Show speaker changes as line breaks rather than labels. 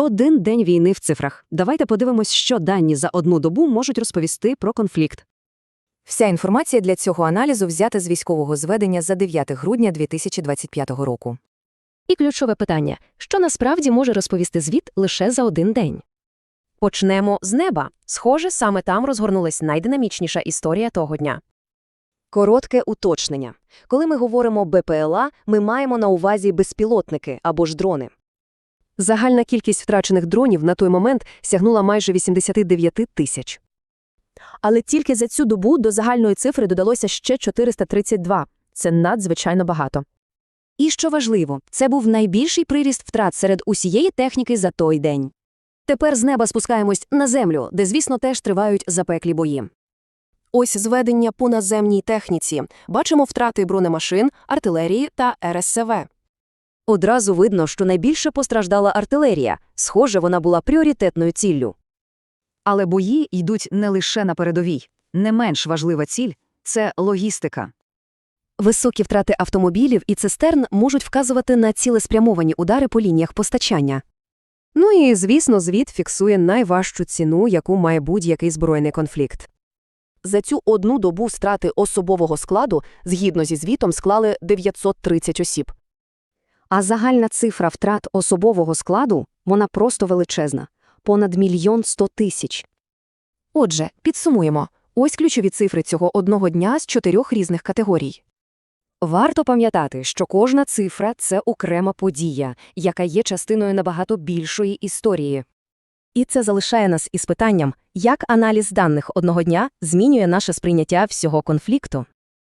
Один день війни в цифрах. Давайте подивимось, що дані за одну добу можуть розповісти про конфлікт.
Вся інформація для цього аналізу взята з військового зведення за 9 грудня 2025 року.
І ключове питання – що насправді може розповісти звіт лише за один день? Почнемо з неба. Схоже, саме там розгорнулась найдинамічніша історія того дня.
Коротке уточнення. Коли ми говоримо БПЛА, ми маємо на увазі безпілотники або ж дрони.
Загальна кількість втрачених дронів на той момент сягнула майже 89 тисяч. Але тільки за цю добу до загальної цифри додалося ще 432. Це надзвичайно багато.
І що важливо, це був найбільший приріст втрат серед усієї техніки за той день. Тепер з неба спускаємось на землю, де, звісно, теж тривають запеклі бої.
Ось зведення по наземній техніці. Бачимо втрати бронемашин, артилерії та РСВ.
Одразу видно, що найбільше постраждала артилерія. Схоже, вона була пріоритетною ціллю. Але бої йдуть не лише на передовій. Не менш важлива ціль – це логістика.
Високі втрати автомобілів і цистерн можуть вказувати на цілеспрямовані удари по лініях постачання. Ну і, звісно, звіт фіксує найважчу ціну, яку має будь-який збройний конфлікт.
За цю одну добу страти особового складу, згідно зі звітом, склали 930 осіб.
А загальна цифра втрат особового складу – вона просто величезна – понад мільйон сто тисяч.
Отже, підсумуємо. Ось ключові цифри цього одного дня з чотирьох різних категорій.
Варто пам'ятати, що кожна цифра – це окрема подія, яка є частиною набагато більшої історії.
І це залишає нас із питанням, як аналіз даних одного дня змінює наше сприйняття всього конфлікту.